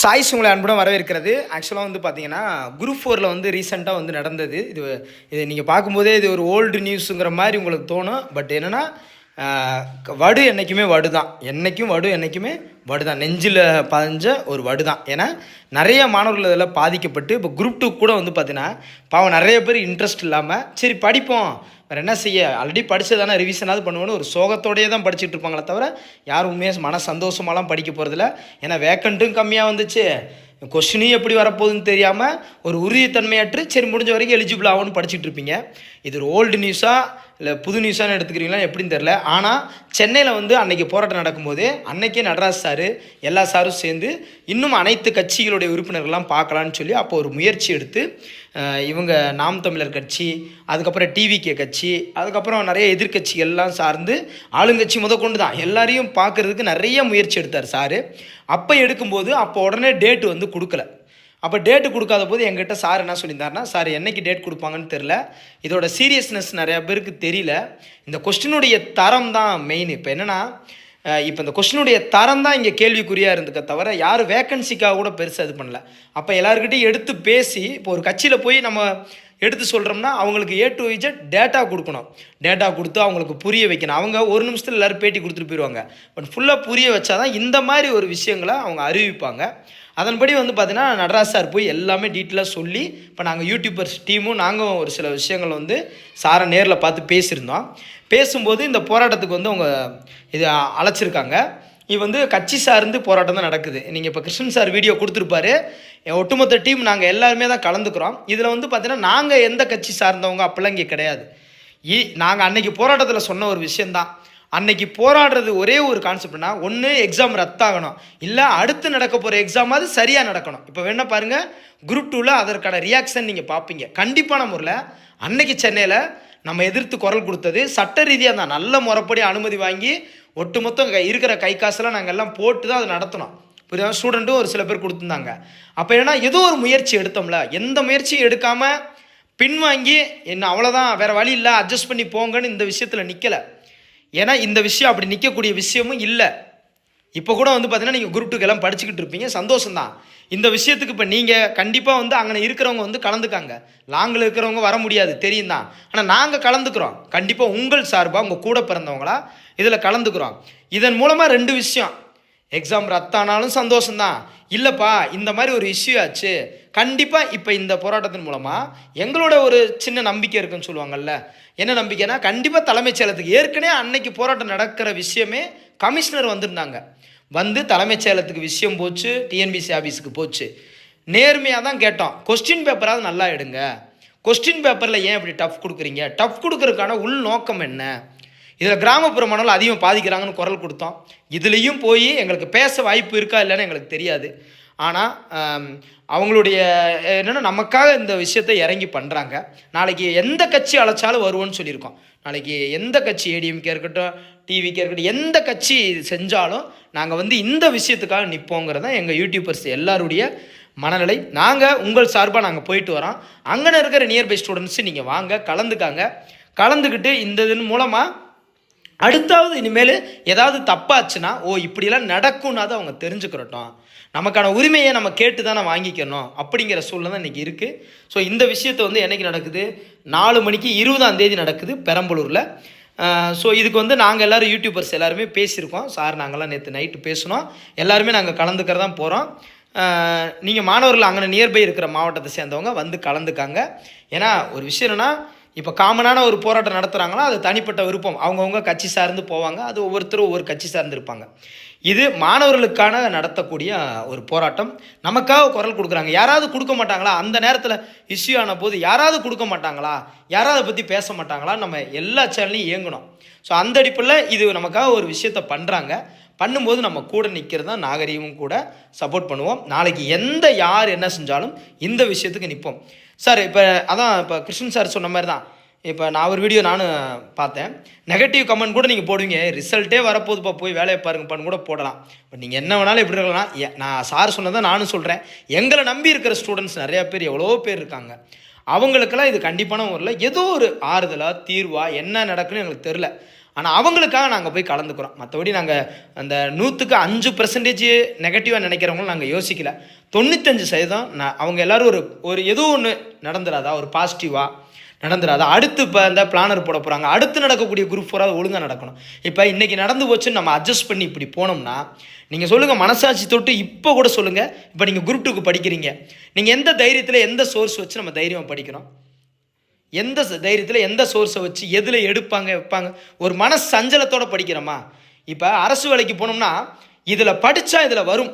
Choice உங்களை அன்புடன் வரவேற்கிறது. ஆக்சுவலாக வந்து பார்த்தீங்கன்னா குரூப் ஃபோரில் வந்து ரீசெண்டாக வந்து நடந்தது. இது இது நீங்கள் பார்க்கும்போதே இது ஒரு ஓல்டு நியூஸுங்கிற மாதிரி உங்களுக்கு தோணும். பட் என்னென்னா வடு என்றைக்குமே வடு தான் என்றைக்கும் வடு என்றைக்குமே வடு தான் நெஞ்சில் பதிஞ்ச ஒரு வடு தான் ஏன்னா நிறைய மாணவர்கள் இதில் பாதிக்கப்பட்டு இப்போ குரூப் டூ கூட வந்து பார்த்தீங்கன்னா பாவம் நிறைய பேர் இன்ட்ரெஸ்ட் இல்லாமல் சரி படிப்போம். வேறு என்ன செய்ய? ஆல்ரெடி படித்ததானே ரிவிஷனாவது பண்ணுவோன்னு ஒரு சோகத்தோடையே தான் படிச்சுட்டு இருப்பாங்களே தவிர யாரும் உண்மையாக மன சந்தோஷமாலாம் படிக்க போகிறதில்ல ஏன்னா வேக்கண்ட்டும் கம்மியாக வந்துச்சு. கொஷினும் எப்படி வரப்போகுதுன்னு தெரியாமல் ஒரு உறுதித்தன்மையற்று சரி முடிஞ்ச வரைக்கும் எலிஜிபிள் ஆகும்னு படிச்சுட்டு இருப்பீங்க. இது ஒரு ஓல்டு நியூஸாக இல்லை புது நியூஸான்னு எடுத்துக்கிறீங்களா எப்படின்னு தெரில ஆனால் சென்னையில் வந்து அன்னைக்கு போராட்டம் நடக்கும்போது அன்னைக்கே நடராஜ் சார் எல்லா சாரும் சேர்ந்து இன்னும் அனைத்து கட்சிகளுடைய உறுப்பினர்கள்லாம் பார்க்கலான்னு சொல்லி அப்போ ஒரு முயற்சி எடுத்து இவங்க நாம் தமிழர் கட்சி அதுக்கப்புறம் டிவிகே கட்சி அதுக்கப்புறம் நிறைய எதிர்கட்சிகள்லாம் சார்ந்து ஆளுங்கட்சி முதற்கொண்டு தான். எல்லாரையும் பார்க்கறதுக்கு நிறைய முயற்சி எடுத்தார் சார். அப்போ எடுக்கும்போது அப்போ உடனே டேட் வந்து கொடுக்கல. அப்போ டேட்டு கொடுக்காத போது எங்கிட்ட சார் என்ன சொல்லியிருந்தாருன்னா சார் என்னைக்கு டேட் கொடுப்பாங்கன்னு தெரில இதோட சீரியஸ்னஸ் நிறையா பேருக்கு தெரியல. இந்த கொஸ்டினுடைய தரம் தான் மெயின் இப்போ என்னென்னா இப்போ இந்த கொஸ்டினுடைய தரம் தான் இங்கே கேள்விக்குறியாக இருந்துக்க தவிர யாரும் வேக்கன்சிக்காக கூட பெருசாக இது பண்ணல. அப்போ எல்லாருக்கிட்டையும் எடுத்து பேசி இப்போ ஒரு கட்சியில் போய் நம்ம எடுத்து சொல்கிறோம்னா அவங்களுக்கு ஏ டு இஜட் டேட்டா கொடுக்கணும். டேட்டா கொடுத்து அவங்களுக்கு புரிய வைக்கணும். அவங்க ஒரு நிமிஷத்தில் எல்லோரும் பேட்டி கொடுத்துட்டு போயிடுவாங்க பட் ஃபுல்லாக புரிய வச்சாதான் இந்த மாதிரி ஒரு விஷயங்களை அவங்க அறிவிப்பாங்க. அதன்படி வந்து பார்த்திங்கன்னா நடராஜ் சார் போய் எல்லாமே டீட்டெயிலாக சொல்லி இப்போ நாங்கள் யூடியூபர்ஸ் டீமும் நாங்கள் ஒரு சில விஷயங்கள் வந்து சாரை நேரில் பார்த்து பேசியிருந்தோம். பேசும்போது இந்த போராட்டத்துக்கு வந்து அவங்க இது அழைச்சிருக்காங்க. இது வந்து கட்சி சார்ந்து போராட்டம் தான் நடக்குது. நீங்கள் இப்போ கிருஷ்ணன் சார் வீடியோ கொடுத்துருப்பாரு. ஒட்டுமொத்த டீம் நாங்கள் எல்லாருமே தான் கலந்துக்கிறோம். இதில் வந்து பார்த்தீங்கன்னா நாங்கள் எந்த கட்சி சார்ந்தவங்க அப்போல்லாம் இங்கே கிடையாது. இ நாங்கள் அன்னைக்கு போராட்டத்தில் சொன்ன ஒரு விஷயந்தான் அன்னைக்கு போராடுறது ஒரே ஒரு கான்செப்ட்னா ஒன்று எக்ஸாம் ரத்தாகணும். இல்லை அடுத்து நடக்க போகிற எக்ஸாமாவது சரியாக நடக்கணும். இப்போ வேணா பாருங்கள் குரூப் டூவில் அதற்கான ரியாக்ஷன் நீங்கள் பார்ப்பீங்க கண்டிப்பான முறையில் அன்னைக்கு சென்னையில் நம்ம எதிர்த்து குரல் கொடுத்தது சட்ட ரீதியாக தான். நல்ல முறைப்படி அனுமதி வாங்கி ஒட்டுமொத்தம் இருக்கிற கை காசெல்லாம் நாங்கள் எல்லாம் போட்டு தான் அதை நடத்தினோம். புரியுதா? ஸ்டூடெண்ட்டும் ஒரு சில பேர் கொடுத்துருந்தாங்க. அப்போ என்னன்னா ஏதோ ஒரு முயற்சி எடுத்தோம்ல. எந்த முயற்சியும் எடுக்காமல் பின்வாங்கி என்ன அவ்வளோதான் வேறு வழி இல்லை அட்ஜஸ்ட் பண்ணி போங்கன்னு இந்த விஷயத்தில் நிற்கலை ஏன்னா இந்த விஷயம் அப்படி நிற்கக்கூடிய விஷயமும் இல்லை. இப்போ கூட வந்து பார்த்தீங்கன்னா நீங்கள் குரூப் டூக்கெல்லாம் படிச்சுக்கிட்டு இருப்பீங்க. சந்தோஷம்தான். இந்த விஷயத்துக்கு இப்போ நீங்கள் கண்டிப்பாக வந்து அங்கே இருக்கிறவங்க வந்து கலந்துக்காங்க. லாங்கில் இருக்கிறவங்க வர முடியாது தெரியும் தான். ஆனால் நாங்கள் கலந்துக்கிறோம். கண்டிப்பாக உங்கள் சார்பாக உங்கள் கூட பிறந்தவங்களா இதில் கலந்துக்கிறோம். இதன் மூலமாக ரெண்டு விஷயம். எக்ஸாம் ரத்தானாலும் சந்தோஷம்தான் இல்லைப்பா இந்த மாதிரி ஒரு இஷ்யூ ஆச்சு. கண்டிப்பாக இப்போ இந்த போராட்டத்தின் மூலமாக எங்களோட ஒரு சின்ன நம்பிக்கை இருக்குன்னு சொல்லுவாங்கல்ல. என்ன நம்பிக்கைனா கண்டிப்பாக தலைமைச் செயலத்துக்கு ஏற்கனவே அன்னைக்கு போராட்டம் நடக்கிற விஷயமே கமிஷனர் வந்திருந்தாங்க. வந்து தலைமைச் செயலத்துக்கு விஷயம் போச்சு டிஎன்பிசி ஆஃபீஸுக்கு போச்சு. நேர்மையாக தான் கேட்டோம். கொஸ்டின் பேப்பராவது நல்லா எடுங்க. கொஸ்டின் பேப்பரில் ஏன் இப்படி டஃப் கொடுக்குறீங்க? டஃப் கொடுக்கறதுக்கான உள் நோக்கம் என்ன? இதில் கிராமப்புற மணல் அதிகம் பாதிக்கிறாங்கன்னு குரல் கொடுத்தோம். இதுலேயும் போய் எங்களுக்கு பேச வாய்ப்பு இருக்கா இல்லைன்னு எங்களுக்கு தெரியாது. ஆனால் அவங்களுடைய என்னென்னா நமக்காக இந்த விஷயத்தை இறங்கி பண்ணுறாங்க நாளைக்கு எந்த கட்சி அழைச்சாலும் வருவோன்னு சொல்லியிருக்கோம். நாளைக்கு எந்த கட்சி ஏடிஎம்கே இருக்கட்டும் டிவிக்கே இருக்கட்டும் எந்த கட்சி செஞ்சாலும் நாங்கள் வந்து இந்த விஷயத்துக்காக நிற்போங்கிறத எங்கள் யூடியூபர்ஸ் எல்லாருடைய மனநிலை. நாங்கள் உங்கள் சார்பாக நாங்கள் போயிட்டு வரோம். அங்கே இருக்கிற நியர்பை ஸ்டூடெண்ட்ஸு நீங்கள் வாங்க கலந்துக்காங்க. கலந்துக்கிட்டு இந்த இதன் மூலமாக அடுத்தாவது இனிமேல் ஏதாவது தப்பாச்சுன்னா ஓ இப்படிலாம் நடக்கும்னாது அவங்க தெரிஞ்சுக்கிறட்டும். நமக்கான உரிமையை நம்ம கேட்டு தானே வாங்கிக்கணும் அப்படிங்கிற சூழ்நிலை தான் இன்றைக்கி இருக்குது ஸோ இந்த விஷயத்தை வந்து என்னைக்கு நடக்குது? நாலு மணிக்கு இருபதாம் தேதி நடக்குது பெரம்பலூரில். ஸோ இதுக்கு வந்து நாங்கள் எல்லோரும் யூடியூபர்ஸ் எல்லாருமே பேசியிருக்கோம். சார் நாங்கள்லாம் நேற்று நைட்டு பேசினோம். எல்லாருமே நாங்கள் கலந்துக்கிறதான் போகிறோம் நீங்கள் மாணவர்கள் அங்கே நியர்பை இருக்கிற மாவட்டத்தை சேர்ந்தவங்க வந்து கலந்துக்காங்க. ஏன்னா ஒரு விஷயம் என்னென்னா இப்போ காமனான ஒரு போராட்டம் நடத்துகிறாங்களா அது தனிப்பட்ட விருப்பம். அவங்கவுங்க கட்சி சார்ந்து போவாங்க. அது ஒவ்வொருத்தரும் ஒவ்வொரு கட்சி சார்ந்து இருப்பாங்க. இது மாணவர்களுக்கான நடத்தக்கூடிய ஒரு போராட்டம். நமக்காக குரல் கொடுக்குறாங்க. யாராவது கொடுக்க மாட்டாங்களா? அந்த நேரத்தில் இஷ்யூ ஆன போது யாராவது கொடுக்க மாட்டாங்களா? யாராவது பற்றி பேச மாட்டாங்களா? நம்ம எல்லா சேனல்லையும் இயங்கணும். ஸோ அந்த அடிப்பில் இது நமக்காக ஒரு விஷயத்த பண்ணுறாங்க பண்ணும்போது நம்ம கூட நிற்கிறது தான் நாகரீகமும் கூட சப்போர்ட் பண்ணுவோம். நாளைக்கு எந்த யார் என்ன செஞ்சாலும் இந்த விஷயத்துக்கு நிற்போம் சார் இப்போ அதான் இப்போ கிருஷ்ணன் சார் சொன்ன மாதிரி தான் இப்போ நான் ஒரு வீடியோ நானும் பார்த்தேன். நெகட்டிவ் கமெண்ட் கூட நீங்கள் போடுவீங்க. ரிசல்ட்டே வரப்போகுதுப்பா போய் வேலையை பாருங்கப்பான்னு கூட போடலாம். பட் நீங்கள் என்ன வேணாலும் எப்படி இருக்கலாம்? நான் சார் சொன்னதை நானும் சொல்கிறேன் எங்களை நம்பி இருக்கிற ஸ்டூடெண்ட்ஸ் நிறையா பேர் எவ்வளோ பேர் இருக்காங்க. அவங்களுக்கெல்லாம் இது கண்டிப்பான முறையில் ஏதோ ஒரு ஆறுதலாக தீர்வாக என்ன நடக்குன்னு எங்களுக்கு தெரில ஆனால் அவங்களுக்காக நாங்கள் போய் கலந்துக்கிறோம். மற்றபடி நாங்கள் அந்த நூற்றுக்கு அஞ்சு பர்சன்டேஜ் நெகட்டிவாக நினைக்கிறவங்களும் நாங்கள் யோசிக்கல. தொண்ணூத்தஞ்சு சதவீதம் நான் அவங்க எல்லாரும் ஒரு ஒரு ஏதோ ஒன்று நடந்துடாதா ஒரு பாசிட்டிவாக நடந்துடாது அடுத்து இப்போ இந்த பிளானர் போட போகிறாங்க அடுத்து நடக்கக்கூடிய குரூப் ஃபோராக ஒழுங்காக நடக்கணும். இப்போ இன்றைக்கி நடந்து போச்சுன்னு நம்ம அட்ஜஸ்ட் பண்ணி இப்படி போனோம்னா நீங்கள் சொல்லுங்கள் மனசாட்சி தொட்டு இப்போ கூட சொல்லுங்கள் இப்போ நீங்கள் குரூப் டூக்கு படிக்கிறீங்க. நீங்கள் எந்த தைரியத்தில் எந்த சோர்ஸ் வச்சு நம்ம தைரியமாக படிக்கணும்? எந்த தைரியத்தில் எந்த சோர்ஸை வச்சு எதில் எடுப்பாங்க வைப்பாங்க? ஒரு மன சஞ்சலத்தோடு படிக்கிறோமா? இப்போ அரசு வேலைக்கு போனோம்னா இதில் படித்தா இதில் வரும்.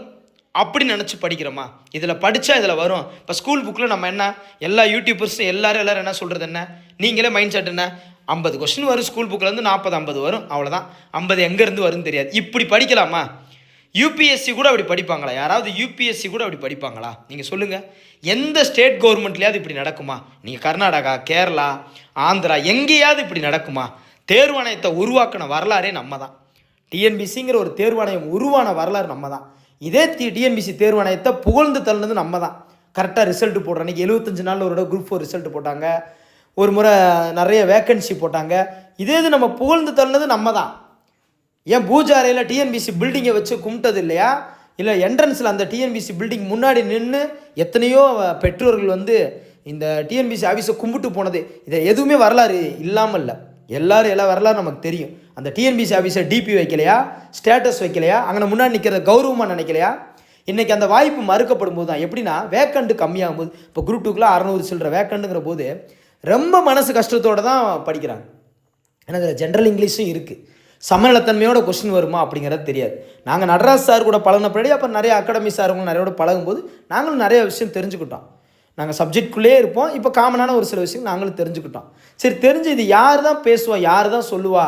அப்படி நினச்சி படிக்கிறோமா? இதில் படித்தா இதில் வரும். இப்போ ஸ்கூல் புக்கில் நம்ம என்ன? எல்லா யூடியூபர்ஸும் எல்லோரும் எல்லோரும் என்ன சொல்கிறது என்ன? நீங்களே மைண்ட் செட் என்ன? ஐம்பது கொஸ்டின் வரும் ஸ்கூல் புக்கிலேருந்து நாற்பது ஐம்பது வரும். அவ்வளோதான் ஐம்பது எங்கேருந்து வரும்னு தெரியாது. இப்படி படிக்கலாமா? யூபிஎஸ்சி கூட அப்படி படிப்பாங்களா? யாராவது யூபிஎஸ்சி கூட அப்படி படிப்பாங்களா? நீங்கள் சொல்லுங்கள் எந்த ஸ்டேட் கவர்மெண்ட்லையாவது இப்படி நடக்குமா? நீங்கள் கர்நாடகா கேரளா ஆந்திரா எங்கேயாவது இப்படி நடக்குமா? தேர்வாணையத்தை உருவாக்கின வரலாறே நம்ம தான் டிஎன்பிசிங்கிற ஒரு தேர்வாணையம் உருவான வரலாறு நம்ம தான் இதே தி டிஎன்பிசி தேர்வாணையத்தை புகழ்ந்து தள்ளினது நம்ம தான் கரெக்டாக ரிசல்ட் போடுற அன்றைக்கி எழுபத்தஞ்சு நாள் ஒரு குரூப் ஃபோர் ரிசல்ட் போட்டாங்க. ஒரு முறை நிறைய வேக்கன்சி போட்டாங்க. இதே இது நம்ம புகழ்ந்து தள்ளினது நம்ம தான் ஏன் பூஜாரையில் டிஎன்பிசி பில்டிங்கை வச்சு கும்பிட்டது இல்லையா? இல்லை என்ட்ரன்ஸில் அந்த டிஎன்பிசி பில்டிங் முன்னாடி நின்று எத்தனையோ பெற்றோர்கள் வந்து இந்த டிஎன்பிசி ஆஃபீஸை கும்பிட்டு போனது. இதை எதுவுமே வரலாறு இல்லாமல் இல்லை எல்லாரும் எல்லா வரலாறு நமக்கு தெரியும். அந்த டிஎன்பிசி ஆஃபீஸை டிபி வைக்கலையா? ஸ்டேட்டஸ் வைக்கலையா? அங்கே முன்னாடி நிற்கிறத கௌரவமாக நினைக்கலையா? இன்றைக்கி அந்த வாய்ப்பு மறுக்கப்படும் போது தான் எப்படின்னா வேக்கண்ட்டு கம்மியாகும் போது இப்போ குரூப் டூக்குலாம் அறநூறு சில்லற வேக்கண்ட்டுங்கிற போது ரொம்ப மனசு கஷ்டத்தோடு தான் படிக்கிறாங்க. ஏன்னா அதில் ஜென்ரல் இங்கிலீஷும் இருக்குது சமநலத்தன்மையோட கொஸ்டின் வருமா அப்படிங்கிறது தெரியாது. நாங்கள் நடராஜ் சார் கூட பழகின பின்னாடி அப்போ நிறைய அகாடமி சாருங்க நிறையோட பழகும்போது நாங்களும் நிறைய விஷயம் தெரிஞ்சுக்கிட்டோம். நாங்கள் சப்ஜெக்ட்குள்ளேயே இருப்போம். இப்போ காமனான ஒரு சில விஷயம் நாங்களும் தெரிஞ்சுக்கிட்டோம். சரி தெரிஞ்சு இது யார் தான் பேசுவா? யார் தான் சொல்லுவா?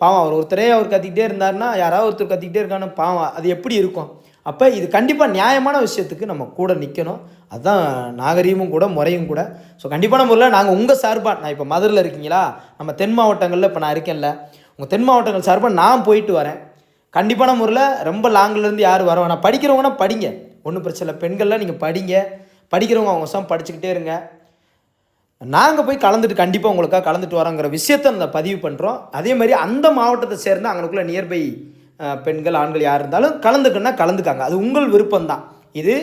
பாவம் அவர் ஒருத்தரே அவர் கத்திக்கிட்டே இருந்தாருன்னா யாராவது ஒருத்தர் கத்திக்கிட்டே இருக்கான்னு பாவம் அது எப்படி இருக்கும்? அப்போ இது கண்டிப்பாக நியாயமான விஷயத்துக்கு நம்ம கூட நிற்கணும் அதுதான் நாகரீகமும் கூட முறையும் கூட. ஸோ கண்டிப்பான முறையில் நாங்கள் உங்கள் சார்பாக நான் இப்போ மதுரையில் இருக்கீங்களா? நம்ம தென் மாவட்டங்களில் இப்போ நான் இருக்கேன்ல. உங்கள் தென் மாவட்டங்கள் சார்பாக நான் போயிட்டு வரேன். கண்டிப்பான முறையில் ரொம்ப லாங்கிலேருந்து யார் வர வேணாம். படிக்கிறவங்கன்னா படிங்க. ஒன்றும் பிரச்சனை இல்லை. பெண்கள்லாம் நீங்கள் படிங்க. படிக்கிறவங்க அவங்க சம் படிச்சுக்கிட்டே இருங்க. நாங்கள் போய் கலந்துட்டு கண்டிப்பாக உங்களுக்காக கலந்துட்டு வரோங்கிற விஷயத்தை அந்த பதிவு பண்ணுறோம் அதே மாதிரி அந்த மாவட்டத்தை சேர்ந்து அவங்களுக்குள்ள நியர்பை பெண்கள் ஆண்கள் யார் இருந்தாலும் கலந்துக்கணும்னா கலந்துக்காங்க. அது உங்கள் விருப்பம்தான். இது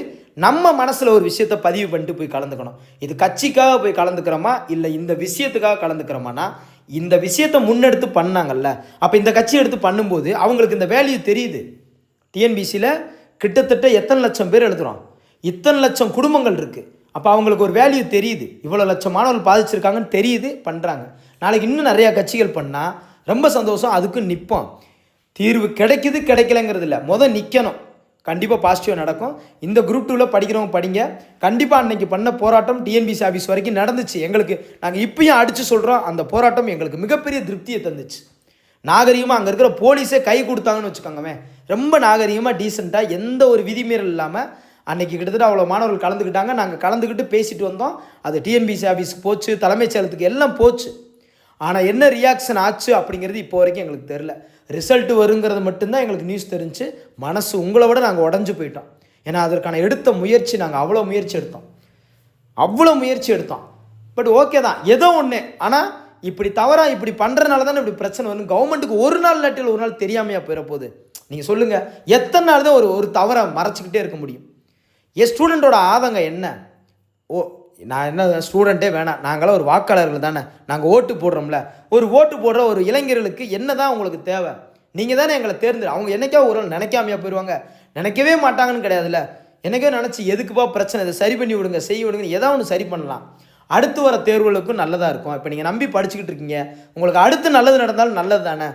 நம்ம மனசில் ஒரு விஷயத்தை பதிவு பண்ணிட்டு போய் கலந்துக்கணும். இது கட்சிக்காக போய் கலந்துக்கிறோமா? இல்லை இந்த விஷயத்துக்காக கலந்துக்கிறோமானா இந்த விஷயத்தை முன்னெடுத்து பண்ணாங்கல்ல. அப்போ இந்த கட்சி எடுத்து பண்ணும்போது அவங்களுக்கு இந்த வேல்யூ தெரியுது. டிஎன்பிசியில் கிட்டத்தட்ட எத்தனை லட்சம் பேர் எழுதுகிறோம் இத்தனை லட்சம் குடும்பங்கள் இருக்குது அப்போ அவங்களுக்கு ஒரு வேல்யூ தெரியுது. இவ்வளோ லட்சம் மாணவர்கள் பாதிச்சிருக்காங்கன்னு தெரியுது பண்ணுறாங்க நாளைக்கு இன்னும் நிறையா கட்சிகள் பண்ணால் ரொம்ப சந்தோஷம் அதுக்கு நிற்போம் தீர்வு கிடைக்குது கிடைக்கலங்கிறது இல்லை. முதல் நிற்கணும் கண்டிப்பாக பாசிட்டிவாக நடக்கும். இந்த குரூப் டூவில் படிக்கிறவங்க படிங்க. கண்டிப்பாக அன்றைக்கி பண்ண போராட்டம் டிஎன்பிசி ஆஃபீஸ் வரைக்கும் நடந்துச்சு. எங்களுக்கு நாங்கள் இப்பயும் அடித்து சொல்கிறோம் அந்த போராட்டம் எங்களுக்கு மிகப்பெரிய திருப்தியை தந்துச்சு. நாகரிகமாக அங்கே இருக்கிற போலீஸே கை கொடுத்தாங்கன்னு வச்சுக்கோங்கமே ரொம்ப நாகரிகமாக டீசெண்டாக எந்த ஒரு விதிமீறல் இல்லாமல் அன்றைக்கி கிட்டத்தட்ட அவ்வளோ மாணவர்கள் கலந்துக்கிட்டாங்க. நாங்கள் கலந்துக்கிட்டு பேசிட்டு வந்தோம். அது டிஎன்பிசி ஆஃபீஸுக்கு போச்சு தலைமைச் செயலத்துக்கு எல்லாம் போச்சு. ஆனால் என்ன ரியாக்ஷன் ஆச்சு அப்படிங்கிறது இப்போ வரைக்கும் எங்களுக்கு தெரில ரிசல்ட் வருங்கிறது மட்டும்தான் எங்களுக்கு நியூஸ் தெரிஞ்சு மனசு உங்களை விட நாங்கள் உடஞ்சி போயிட்டோம். ஏன்னா அதற்கான எடுத்த முயற்சி நாங்கள் அவ்வளோ முயற்சி எடுத்தோம். அவ்வளோ முயற்சி எடுத்தோம். பட் ஓகே தான். ஏதோ ஒன்று ஆனால் இப்படி தவறாக இப்படி பண்ணுறனால தானே இப்படி பிரச்சனை வரும் கவர்மெண்ட்டுக்கு ஒரு நாள் இல்லாட்டில் ஒரு நாள் தெரியாமையா போயிட போகுது. நீங்கள் சொல்லுங்கள் எத்தனை நாள் தான் ஒரு ஒரு தவறை மறைச்சிக்கிட்டே இருக்க முடியும்? என் ஸ்டூடெண்ட்டோட ஆதங்கம் என்ன? ஓ நான் என்ன ஸ்டூடெண்ட்டே வேணாம். நாங்களாம் ஒரு வாக்காளர்கள் தானே. நாங்கள் ஓட்டு போடுறோம்ல. ஒரு ஓட்டு போடுற ஒரு இளைஞர்களுக்கு என்ன தான் உங்களுக்கு தேவை? நீங்கள் தானே எங்களை தேர்ந்து அவங்க என்னைக்கா ஒரு நாள் நினைக்காமையா போயிடுவாங்க நினைக்கவே மாட்டாங்கன்னு கிடையாதுல்ல. எனக்கே நினச்சி எதுக்குப்பா பிரச்சனை? இதை சரி பண்ணி விடுங்க செய்ய விடுங்க ஏதாவது ஒன்று சரி பண்ணலாம். அடுத்து வர தேர்வுகளுக்கும் நல்லதாக இருக்கும். இப்போ நீங்கள் நம்பி படிச்சுக்கிட்டு இருக்கீங்க. உங்களுக்கு அடுத்து நல்லது நடந்தாலும் நல்லது தானே.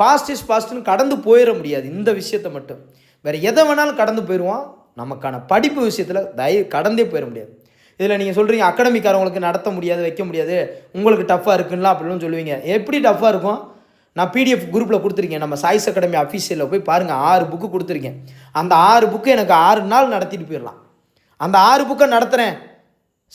பாஸ்ட் இஸ் பாஸ்ட்னு கடந்து போயிட முடியாது. இந்த விஷயத்தை மட்டும். வேறு எதை வேணாலும் கடந்து போயிடுவோம் நமக்கான படிப்பு விஷயத்தில் தயவு கடந்தே போயிட முடியாது. இதில் நீங்கள் சொல்கிறீங்க அகாடமிக்காரவங்களுக்கு நடத்த முடியாது வைக்க முடியாது உங்களுக்கு டஃப்பாக இருக்குன்னா அப்படின்னு சொல்லுவீங்க. எப்படி டஃப்பாக இருக்கும்? நான் பிடிஎஃப் குரூப்பில் கொடுத்துருக்கேன். நம்ம சாய்ஸ் அகாடமி அஃபீஷியலில் போய் பாருங்கள் ஆறு புக்கு கொடுத்துருக்கேன். அந்த ஆறு புக்கு எனக்கு ஆறு நாள் நடத்திட்டு போயிடலாம். அந்த ஆறு புக்கை நடத்துகிறேன்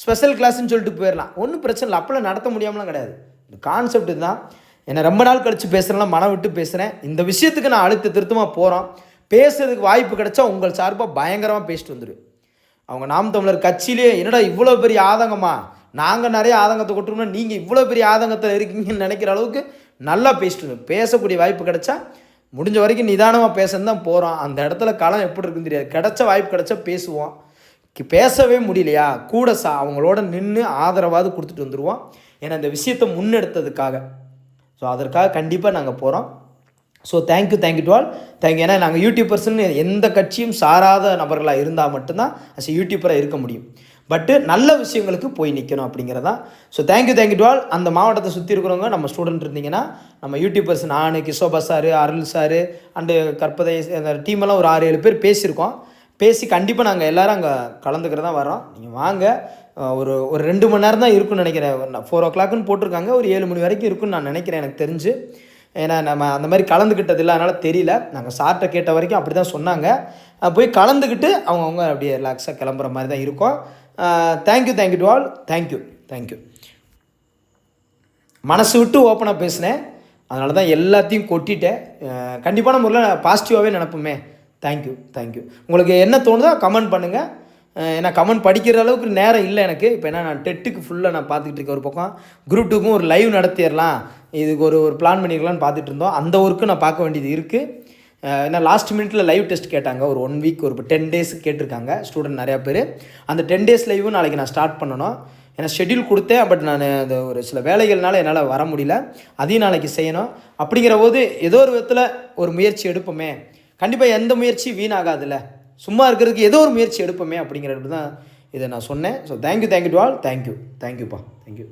ஸ்பெஷல் கிளாஸ்ன்னு சொல்லிட்டு போயிடலாம். ஒன்றும் பிரச்சனை இல்லை. அப்போல்லாம் நடத்த முடியாமலாம் கிடையாது. இந்த கான்செப்ட் தான். என்னை ரொம்ப நாள் கழித்து பேசுகிறேன்லாம் மனம் விட்டு பேசுகிறேன் இந்த விஷயத்துக்கு நான் அழுத்த திருத்தமாக போகிறோம் பேசுறதுக்கு வாய்ப்பு கிடைச்சா உங்கள் சார்பாக பயங்கரமாக பேசிட்டு வந்துடுவேன் அவங்க நாம் தமிழர் கட்சியிலே என்னடா இவ்வளோ பெரிய ஆதங்கமா? நாங்கள் நிறைய ஆதங்கத்தை கொட்டுறோம்னா நீங்கள் இவ்வளோ பெரிய ஆதங்கத்தில் இருக்கீங்கன்னு நினைக்கிற அளவுக்கு நல்லா பேசிட்டு இருந்தோம் பேசக்கூடிய வாய்ப்பு கிடைச்சா முடிஞ்ச வரைக்கும் நிதானமாக பேசணும் தான் போகிறோம் அந்த இடத்துல களம் எப்படி இருக்குன்னு தெரியாது. கிடைச்ச வாய்ப்பு கிடைச்சா பேசுவோம். பேசவே முடியலையா? கூட சா அவங்களோட நின்று ஆதரவாவது கொடுத்துட்டு வந்துடுவோம் ஏன்னா இந்த விஷயத்தை முன்னெடுத்ததுக்காக. ஸோ அதற்காக கண்டிப்பாக நாங்கள் போகிறோம் so thank you thank you to all thank you ஏன்னா நாங்கள் யூடியூபர்ஸ்னு எந்த கட்சியும் சாராத நபர்களாக இருந்தால் மட்டும்தான் அஸ் யூடியூபராக இருக்க முடியும். பட்டு நல்ல விஷயங்களுக்கு போய் நிற்கணும் அப்படிங்கிறதா. So thank you thank you to all அந்த மாவட்டத்தை சுற்றி இருக்கிறவங்க நம்ம ஸ்டூடெண்ட் இருந்தீங்கன்னா நம்ம யூடியூபர்ஸ் நான் Kishoba sir Arul sir and கற்பதை அந்த டீமெல்லாம் ஒரு ஆறு ஏழு பேர் பேசியிருக்கோம். பேசி கண்டிப்பாக நாங்கள் எல்லோரும் அங்கே கலந்துக்கிறதா வரோம் நீங்கள் வாங்க. ஒரு ஒரு ரெண்டு மணி நேரம் தான் இருக்கும்னு நினைக்கிறேன். ஃபோர் ஓ கிளாக்குன்னு போட்டிருக்காங்க. ஒரு ஏழு மணி வரைக்கும் இருக்குன்னு நான் நினைக்கிறேன் எனக்கு தெரிஞ்சு. ஏன்னா நம்ம அந்த மாதிரி கலந்துக்கிட்டது இல்லை அதனால் தெரியல. நாங்கள் சார்கிட்ட கேட்ட வரைக்கும் அப்படி தான் சொன்னாங்க போய் கலந்துக்கிட்டு அவங்கவுங்க அப்படியே ரிலாக்ஸாக கிளம்புற மாதிரி தான் இருக்கும். Thank you thank you to all thank you thank you மனசு விட்டு ஓப்பனாக பேசினேன். அதனால தான் எல்லாத்தையும் கொட்டிட்டேன். கண்டிப்பான முறையில் பாசிட்டிவாகவே நினப்புமே. தேங்க்யூ தேங்க்யூ உங்களுக்கு என்ன தோணுதோ கமெண்ட் பண்ணுங்கள் ஏன்னா கமெண்ட் படிக்கிற அளவுக்கு நேரம் இல்லை எனக்கு. இப்போ என்ன நான் டெட்டுக்கு ஃபுல்லாக நான் பார்த்துக்கிட்டு இருக்கேன் ஒரு பக்கம். குரூப் டூக்கும் ஒரு லைவ் நடத்திடலாம். இதுக்கு ஒரு ஒரு பிளான் பண்ணிக்கலாம்னு பார்த்துட்டு இருந்தோம். அந்த ஒர்க்கு நான் பார்க்க வேண்டியது இருக்குது ஏன்னா லாஸ்ட் மினிட்ல லைவ் டெஸ்ட் கேட்டாங்க. ஒரு ஒன் வீக் ஒரு டென் டேஸ் கேட்டிருக்காங்க ஸ்டூடெண்ட் நிறையா பேர். அந்த டென் டேஸ் லைவும் நாளைக்கு நான் ஸ்டார்ட் பண்ணணும். ஏன்னா ஷெட்யூல் கொடுத்தேன் பட் நான் அந்த ஒரு சில வேலைகள்னால என்னால் வர முடியல. அதையும் நாளைக்கு செய்யணும். அப்படிங்கிற போது ஏதோ ஒரு விதத்தில் ஒரு முயற்சி எடுப்போமே. கண்டிப்பாக எந்த முயற்சி வீணாகாதுல்ல. சும்மா இருக்கிறதுக்கு ஏதோ ஒரு முயற்சி எடுப்போமே அப்படிங்கிறது தான் இதை நான் சொன்னேன். So thank you thank you to all thank you தேங்க்யூப்பா தேங்க்யூ